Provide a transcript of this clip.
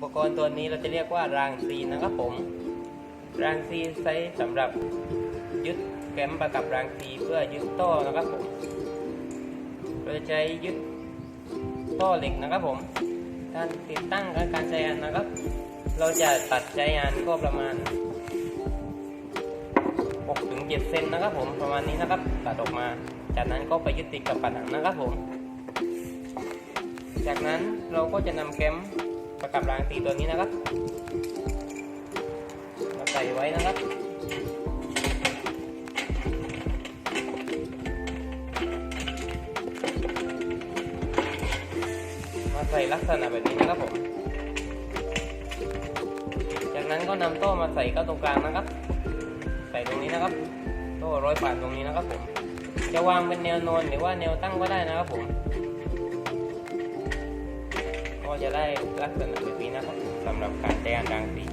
ปกรณ์ตัวนี้เราจะเรียกว่ารางซีนะครับผม รางซีใช้สำหรับยึดแกมประกับรางซีเพื่อยึดต้นะครับผม เราจะใช้ยึดต้เหล็กนะครับผม การติดตั้งและการใช้งานนะครับ เราจะตัดใช้งานก็ประมาณ6ถึง7เซนนะครับผมประมาณนี้นะครับตัดออกมา จากนั้นก็ไปยึดติดกับผนังนะครับผม จากนั้นเราก็จะนำแกม กับรางตีตัวนี้นะครับมาใส่ไว้นะครับมาใส่ลักษณะแบบนี้นะครับผมจากนั้นก็นำโต้มาใส่เข้าตรงกลางนะครับ ใส่ตรงนี้นะครับโต้ร้อยผ่านตรงนี้นะครับผมจะวางเป็นแนวนอนหรือว่าแนวตั้งก็ได้นะครับผม จะได้ลักษณะแบบนี้นะครับสำหรับการแจ้งานรางสี